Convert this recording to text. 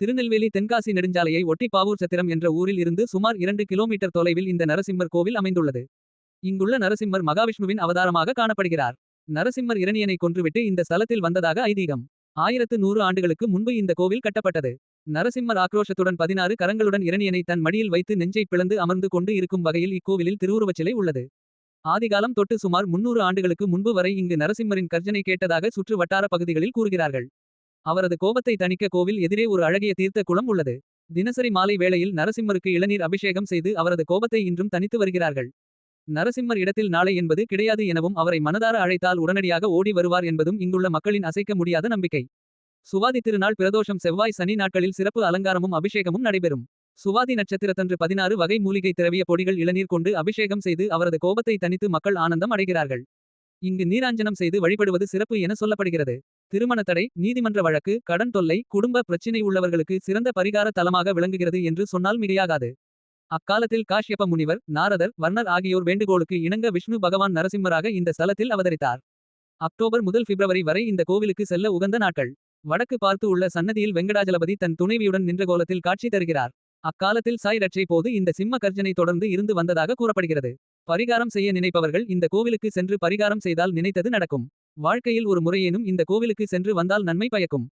திருநெல்வேலி தென்காசி நெடுஞ்சாலையை ஒட்டி பாவூர் சத்திரம் என்ற ஊரில் இருந்து சுமார் இரண்டு கிலோமீட்டர் தொலைவில் இந்த நரசிம்மர் கோவில் அமைந்துள்ளது. இங்குள்ள நரசிம்மர் மகாவிஷ்ணுவின் அவதாரமாக காணப்படுகிறார். நரசிம்மர் இரணியனை கொன்றுவிட்டு இந்த ஸ்தலத்தில் வந்ததாக ஐதீகம். ஆயிரத்து நூறு ஆண்டுகளுக்கு முன்பு இந்த கோவில் கட்டப்பட்டது. நரசிம்மர் ஆக்ரோஷத்துடன் பதினாறு கரங்களுடன் இரணியனை தன் மடியில் வைத்து நெஞ்சை பிளந்து அமர்ந்து கொண்டு இருக்கும் வகையில் இக்கோவிலில் திருவுருவச்சிலை உள்ளது. ஆதிகாலம் தொட்டு சுமார் முன்னூறு ஆண்டுகளுக்கு முன்பு வரை இங்கு நரசிம்மரின் கர்ஜனை கேட்டதாக சுற்று வட்டார பகுதிகளில் கூறுகிறார்கள். அவரது கோபத்தை தணிக்க கோவில் எதிரே ஒரு அழகிய தீர்த்த குளம் உள்ளது. தினசரி மாலை வேளையில் நரசிம்மருக்கு இளநீர் அபிஷேகம் செய்து அவரது கோபத்தை இன்றும் தணித்து வருகிறார்கள். நரசிம்மர் இடத்தில் நாளை என்பது கிடையாது எனவும் அவரை மனதார அழைத்தால் உடனடியாக ஓடி வருவார் என்பதும் இங்குள்ள மக்களின் அசைக்க முடியாத நம்பிக்கை. சுவாதி திருநாள் பிரதோஷம் செவ்வாய் சனி நாட்களில் சிறப்பு அலங்காரமும் அபிஷேகமும் நடைபெறும். சுவாதி நட்சத்திரத்தன்று பதினாறு வகை மூலிகை திரவிய பொடிகள் இளநீர் கொண்டு அபிஷேகம் செய்து அவரது கோபத்தை தனித்து மக்கள் ஆனந்தம் அடைகிறார்கள். இங்கு நீராஞ்சனம் செய்து வழிபடுவது சிறப்பு என சொல்லப்படுகிறது. திருமண தடை நீதிமன்ற வழக்கு கடன் தொல்லை குடும்ப பிரச்சினை உள்ளவர்களுக்கு சிறந்த பரிகார தலமாக விளங்குகிறது என்று சொன்னால் மிகையாகாது. அக்காலத்தில் காஷ்யப்ப முனிவர் நாரதர் வர்ணர் ஆகியோர் வேண்டுகோளுக்கு இணங்க விஷ்ணு பகவான் நரசிம்மராக இந்த ஸ்தலத்தில் அவதரித்தார். அக்டோபர் முதல் பிப்ரவரி வரை இந்த கோவிலுக்கு செல்ல உகந்த நாட்கள். வடக்கு பார்த்து உள்ள சன்னதியில் வெங்கடாஜலபதி தன் துணைவியுடன் நின்ற கோலத்தில் காட்சி தருகிறார். அக்காலத்தில் சாய் ரட்சை போது இந்த சிம்ம கர்ஜனை தொடர்ந்து இருந்து வந்ததாக கூறப்படுகிறது. பரிகாரம் செய்ய நினைப்பவர்கள் இந்த கோவிலுக்கு சென்று பரிகாரம் செய்தால் நினைத்தது நடக்கும். வாழ்க்கையில் ஒரு முறையேனும் இந்த கோவிலுக்கு சென்று வந்தால் நன்மை பயக்கும்.